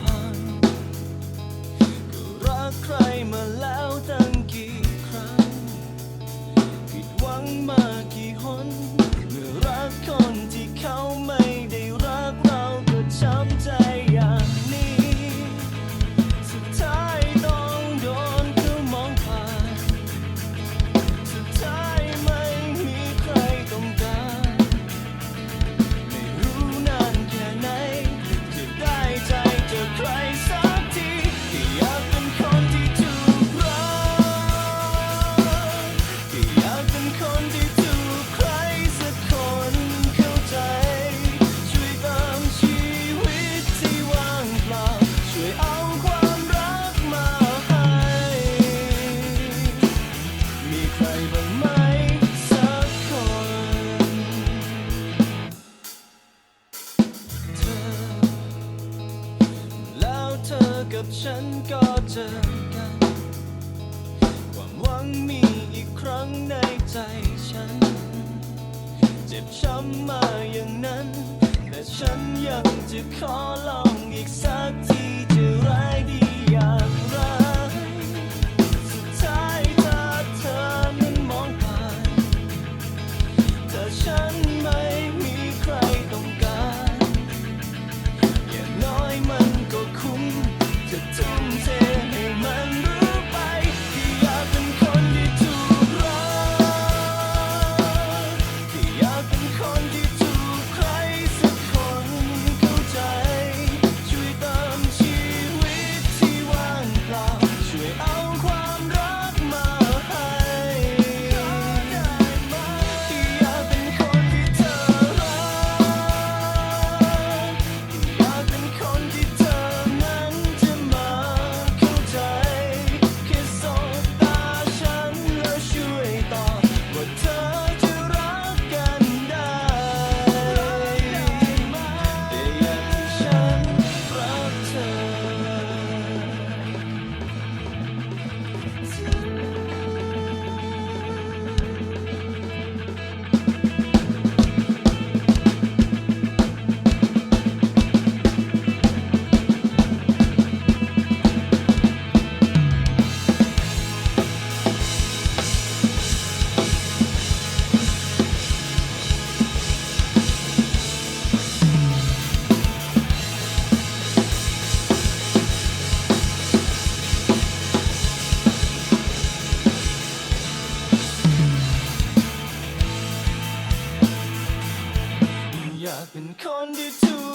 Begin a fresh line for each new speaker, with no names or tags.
ก็รักใครมาแล้วตั้งกี่ครั้ง ผิดหวังมา ธอกับฉันก็เจอกัน ความหวังมีอีกครั้งในใจฉัน เจ็บช้ำมาอย่างนั้น แต่ฉันยังจะขอลองอีกสักทีจะร้ายดี I've been conned to